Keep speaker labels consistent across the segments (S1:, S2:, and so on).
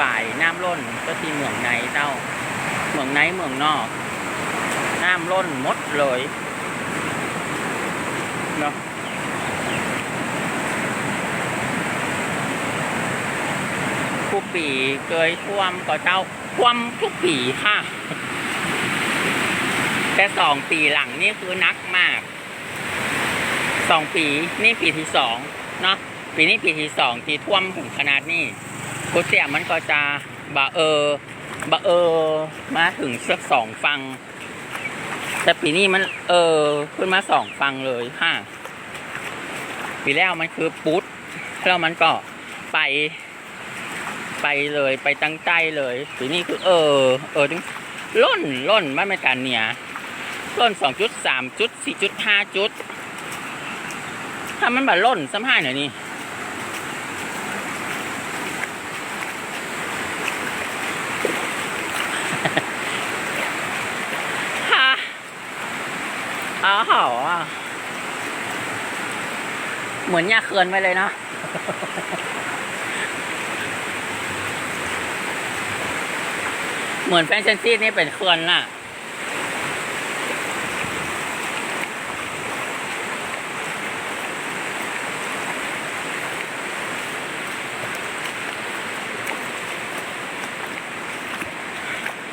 S1: ฝ่ายน้ำล้นก็ที่เมืองในเจ้า เมืองในเมืองนอก น้ำล้นมดเลยเนาะทุกปีเคยท่วมก็เจ้าท่วมทุกปีค่ะ แต่สองปีหลังนี่คือนักมากสองปีนี่ปีที่สองเนาะปีนี้ปีที่สองที่ท่วมถึงขนาดนี้ กุเตียมันก็จะบะเออบะเออมาถึงสักสองฟัง แต่ปีนี้มันเออขึ้นมาสองฟังเลยค่ะปีแล้วมันคือปุ๊ดแล้วมันก็ไป ไปเลยไปตั้งใจเลยปีนี้คือเออ เออถึงล่นล่นมันไม่การเนี่ยล่นสองจุดสามจุดสี่จุดห้าจุดถ้ามันแบบล่นซ้ำห้าหน่อยนี่ ฮ่า อ้าวเหรอเหมือนยาเคือนไว้เลยนะเหมือนแฟนเซนซี่นี่เป็นเคือนน่ะ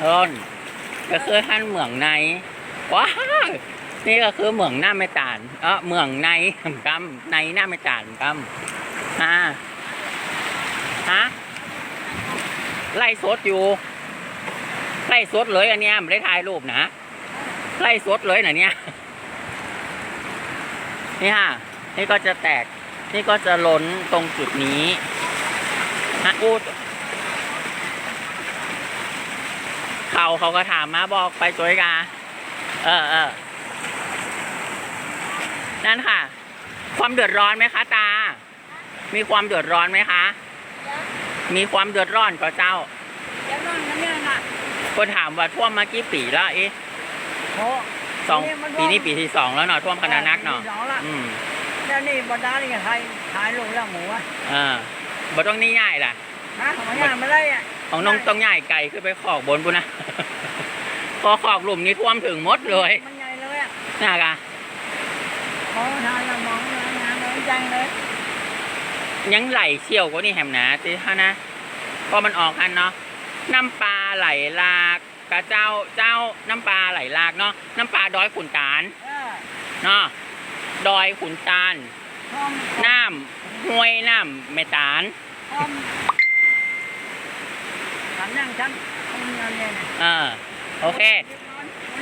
S1: ร่นก็คือท่านเหมืองในว้า นี่ก็คือเหมืองหน้าไม่ตานเออเหมืองในกำในหน้าไม่ตานกำฮะฮะไล่สดอยู่ไล่สดเลยอันเนี้ยไม่ได้ถ่ายรูปนะไล่สดเลยนะเนี่ยนี่ฮะนี่ก็จะแตก นี่ก็จะล้นตรงจุดนี้ฮะอู้เขาเขาก็ถามมาบอกไปตัวกา เออเออ นั่นค่ะ ความเดือดร้อนไหมคะตา มีความเดือดร้อนไหมคะ มีความเดือดร้อนก็เจ้า
S2: เดี๋ยวนั่นมันเนี่ยน่ะ
S1: ก็ถามว่าท่วมมากี่ปีแล้วเอ๊ะ
S2: โอ้
S1: สองปีนี้ปีที่สองแล้วเนาะท่วมขนาดนักเนาะ
S2: อื
S1: ม
S2: แล้วนี่บรรดานี่ไทยถ่ายลงแล้วหมูอะ
S1: เอ่าบ่ต้องนี่ง่ายล่ะ
S2: ฮะของย่างไม่ได้อะ
S1: ของน้องต้องง่ายไก่ขึ้นไปขอกบนปุนะพอขอกหลุมนี้ท่วมถึงมดเลย
S2: มันใหญ่เลยอะ
S1: น่ากะ
S2: ขอทานละมองเลยงานเลยจังเลย
S1: ยังไหลเชี่ยวกว่านี่แหมนะสิฮะนะพอมันออกอันเนาะน้ำปลาไหลลากกระเจ้าเจ้าน้ำปลาไหลลากเนาะน้ำปลาดอยขุนตาล
S2: เนาะ
S1: ดอยขุนตาล
S2: หอม
S1: น้ำห้วยน้ำเมตาล
S2: หอมทำนั่งฉันทำงานเนี่ยนะ
S1: เออโอเค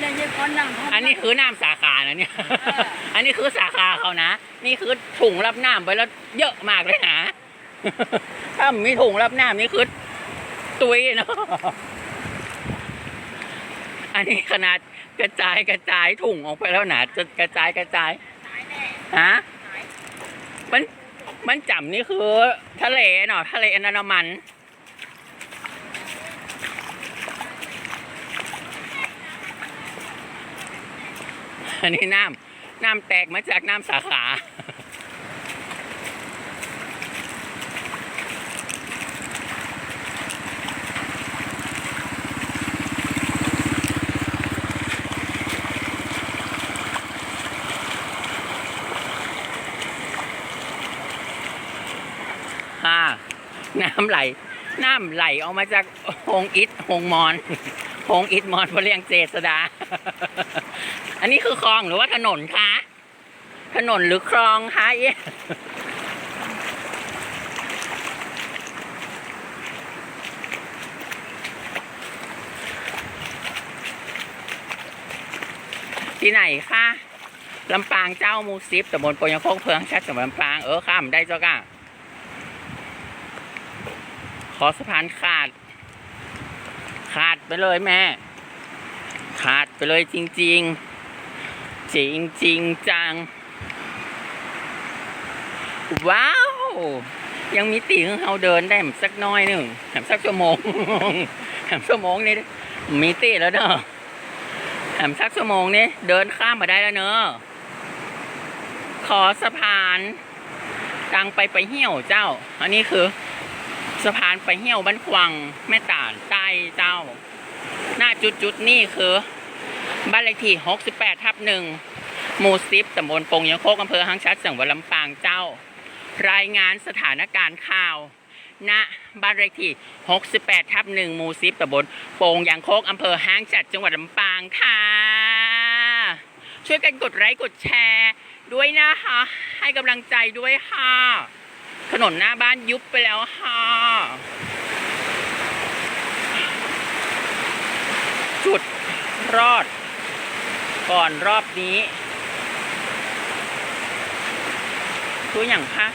S2: เล่นยี่คนนั่ง
S1: อันนี้คือน้ำสาขานะเนี่ย
S2: เออ
S1: อันนี้คือสาขาเขานะ นี่คือถุงรับน้ำไปแล้วเยอะมากเลยนะ ถ้ามีถุงรับน้ำนี่คือตุยเนาะ อันนี้ขนาดกระจายกระจายถุงออกไปแล้วนะจะกระจายกระจายฮะมันมันจำนี่คือ ทะเลเนาะทะเลอันดามัน อันนี้น้ำน้ำแตกมาจากน้ำสาขาค่ะน้ำไหล น้ำไหลออกมาจากหงอิฐหงมอนหงอิฐมอนพระเลียงเจษดา นนี้คือคลองหรือว่าถนนคะ ถนนหรือคลองคะเอ๊ะที่ไหนคะลำปางเจ้ามูซิฟตำบลปยงโคกเพืองชัดจังหวัดลำปาง เออข้ามได้เจ้าก้าขอสะพานขาด ขาดไปเลยแม่ ขาดไปเลยจริง ๆ จริงจริงจัง ว้าว ยังมีตีของเราเดินได้สักน้อยหนึ่งแถมสักชั่วโมงแถมชั่วโมงนี้มีตีแล้วเนอะแถมสักชั่วโมงนี้เดินข้ามมาได้แล้วเนอะขอสะพานกลางไปไปเหี่ยวเจ้า อันนี้คือสะพานไปเหี่ยวบ้านควังแม่ตาลใต้เจ้า หน้าจุดจุดนี่คือ บ้านเลขที่ 68 ทับหนึ่งหมู่ซิบตำบลปงยังโคกอำเภอหังชัดจังหวัดลำปางเจ้า รายงานสถานการณ์ข่าวณบ้านเลขที่ 68 ทับหนึ่งหมู่ซิบตำบลโปงยางโคกอำเภอหางจัดจังหวัดลำปางค่ะ ช่วยกันกดไลค์กดแชร์ด้วยนะคะ ให้กำลังใจด้วยค่ะ ถนนหน้าบ้านยุบไปแล้วค่ะจุดรอด ก่อนรอบนี้ ตัวอย่างคะ